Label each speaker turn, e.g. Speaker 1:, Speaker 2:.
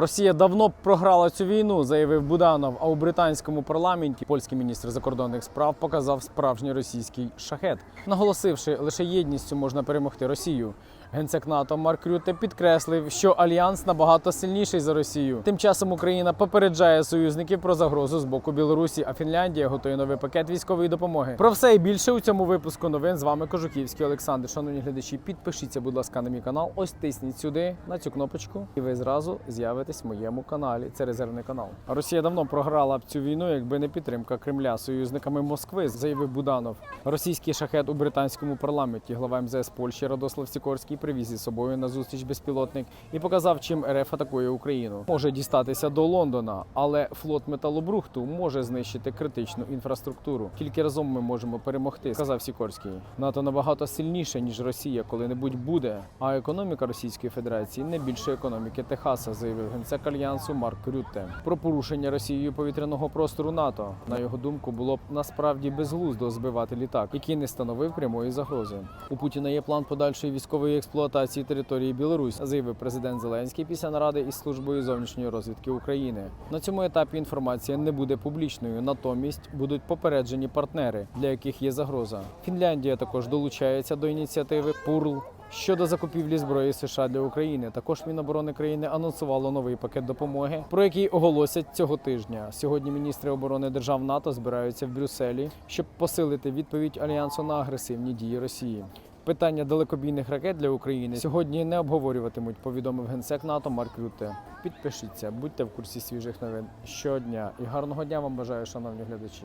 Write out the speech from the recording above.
Speaker 1: Росія давно програла цю війну, заявив Буданов. А у британському парламенті польський міністр закордонних справ показав справжній російський шахет, наголосивши, лише єдністю можна перемогти Росію. Генсек НАТО Марк Рюте підкреслив, що альянс набагато сильніший за Росію. Тим часом Україна попереджає союзників про загрозу з боку Білорусі, а Фінляндія готує новий пакет військової допомоги. Про все і більше у цьому випуску новин з вами Кожухівський Олександр. Шановні глядачі, підпишіться, будь ласка, на мій канал. Ось тисніть сюди на цю кнопочку, і ви зразу з'явитесь в моєму каналі. Це резервний канал. Росія давно програла б цю війну, якби не підтримка Кремля союзниками Москви, заявив Буданов. Російський шахет у британському парламенті. Глава МЗС Польщі Радослав Сікорський привіз із собою на зустріч безпілотник і показав, чим РФ атакує Україну. Може дістатися до Лондона, але флот металобрухту може знищити критичну інфраструктуру. Тільки разом ми можемо перемогти, сказав Сікорський. НАТО набагато сильніше ніж Росія, коли-небудь буде. А економіка Російської Федерації не більше економіки Техаса, заявив генсек альянсу Марк Рютте. Про порушення Росією повітряного простору НАТО на його думку було б насправді безглуздо збивати літак, який не становив прямої загрози. У Путіна є план подальшої військової експлуатації території Білорусь, заявив президент Зеленський після наради із службою зовнішньої розвідки України. На цьому етапі інформація не буде публічною, натомість будуть попереджені партнери, для яких є загроза. Фінляндія також долучається до ініціативи ПУРЛ. Щодо закупівлі зброї США для України, також Міноборони країни анонсувало новий пакет допомоги, про який оголосять цього тижня. Сьогодні міністри оборони держав НАТО збираються в Брюсселі, щоб посилити відповідь альянсу на агресивні дії Росії. Питання далекобійних ракет для України сьогодні не обговорюватимуть. Повідомив генсек НАТО Марк Рюте. Підпишіться, будьте в курсі свіжих новин щодня і гарного дня вам бажаю, шановні глядачі.